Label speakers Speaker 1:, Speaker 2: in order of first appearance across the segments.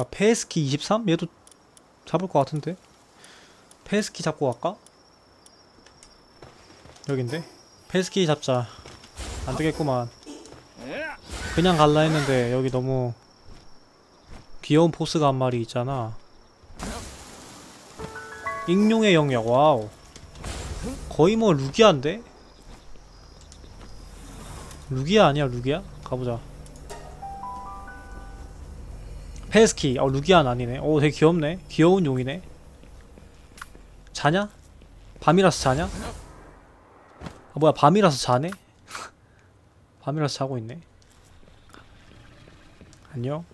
Speaker 1: 아, 페스키 23? 얘도 잡을 것 같은데? 페스키 잡고 갈까? 여긴데? 페스키 잡자. 안 되겠구만. 그냥 갈라 했는데 여기 너무 귀여운 보스가 한 마리 있잖아. 익룡의 영역, 와우. 거의 뭐 루기아인데? 루기아 아니야, 루기아? 가보자. 페스키, 어, 루기아는 아니네. 오, 되게 귀엽네. 귀여운 용이네. 자냐? 밤이라서 자냐? 아, 뭐야, 밤이라서 자네? 밤이라서 자고 있네. 안녕?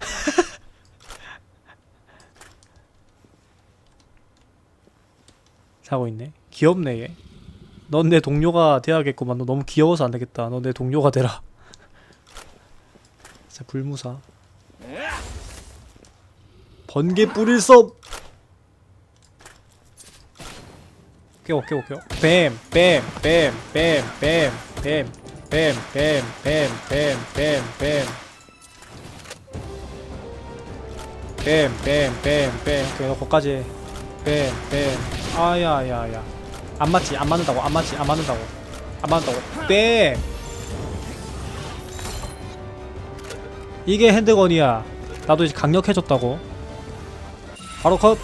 Speaker 1: 자고 있네. 귀엽네, 얘. 넌 내 동료가 돼야겠구만. 너 너무 귀여워서 안 되겠다. 너 내 동료가 되라. 진짜 불무사. 번개 뿌릴 섭! 깨워, 깨워, 깨워. 뱀, 뱀, 뱀, 뱀, 뱀, 뱀, 뱀, 뱀, 뱀, 뱀, 뱀, 뱀. 뱀, 뱀, 뱀, 뱀. 오케이, 너 거기까지 해. 뱀, 뱀. 아야야야. 안 맞지? 안 맞는다고? 안 맞지? 안 맞는다고? 안 맞는다고? 뱀! 이게 핸드건이야. 나도 이제 강력해졌다고. 바로 컷.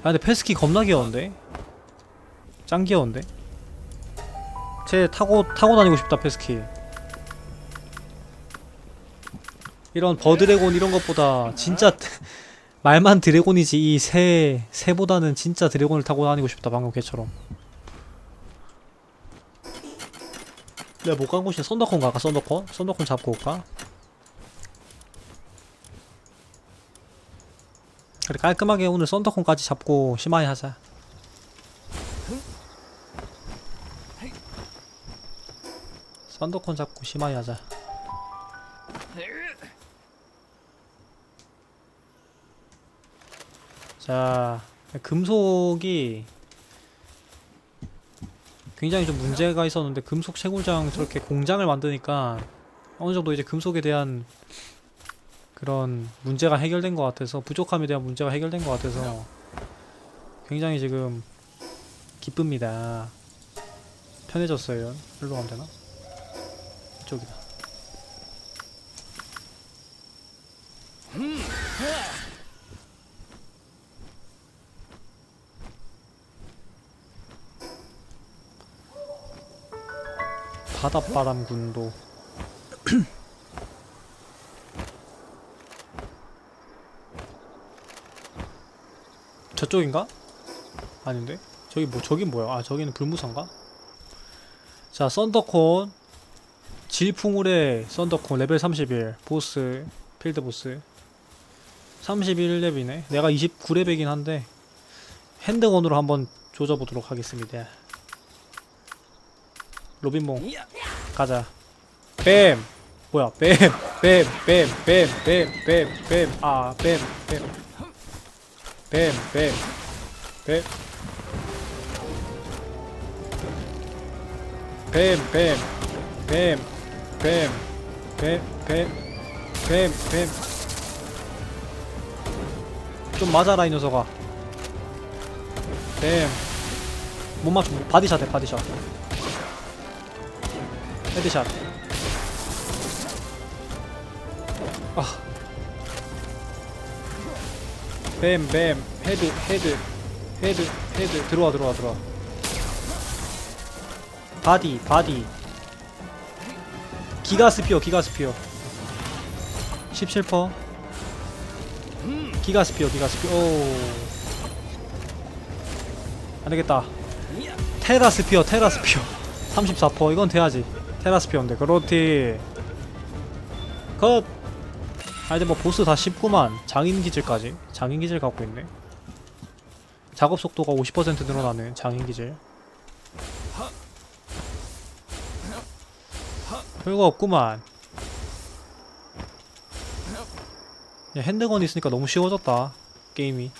Speaker 1: 아 근데 페스키 겁나 귀여운데? 짱 귀여운데? 쟤 타고 타고 다니고 싶다 페스키. 이런 버드래곤 이런 것보다 진짜 말만 드래곤이지 이 새 새보다는 진짜 드래곤을 타고 다니고 싶다 방금 걔처럼. 내가 못 간 곳이 썬더콘 갈까 썬더콘? 썬더콘 잡고 올까? 그래 깔끔하게 오늘 썬더콘까지 잡고 심하게 하자 썬더콘 잡고 심하게 하자 자 금속이 굉장히 좀 문제가 있었는데 금속 채굴장 저렇게 공장을 만드니까 어느 정도 이제 금속에 대한 그런 문제가 해결된 것 같아서 부족함에 대한 문제가 해결된 것 같아서 굉장히 지금 기쁩니다. 편해졌어요. 일로 가면 되나? 이쪽이다. 바닷바람 군도 저쪽인가? 아닌데? 저기 뭐 저긴 뭐야? 아 저기는 불무선가? 자 썬더콘 질풍울의 썬더콘 레벨 31 보스 필드 보스 31렙이네 내가 29렙이긴 한데 핸드건으로 한번 조져보도록 하겠습니다 로빈몽 가자 뱀 뭐야 뱀 뱀 뱀 뱀 뱀 뱀 뱀 아 뱀 뱀 뱀, 뱀, 뱀. 뱀, 뱀, 뱀, 뱀, 뱀, 뱀, 뱀, 뱀. 뱀. 못 맞춰. 바디샷 해, 바디샷. 헤드샷. 아. 뱀, 뱀, 헤드, 헤드, 헤드, 헤드, 들어와, 들어와, 들어와. 바디, 바디. 기가 스피어, 기가 스피어. 17퍼. 기가 스피어, 기가 스피어. 오. 안 되겠다. 테라 스피어, 테라 스피어. 34퍼. 이건 돼야지. 테라스피어인데. 그렇지. 컷! 아 이제 뭐 보스 다 쉽구만 장인 기질까지 장인 기질 갖고 있네 작업 속도가 50% 늘어나는 장인 기질 별거 없구만 야, 핸드건 있으니까 너무 쉬워졌다 게임이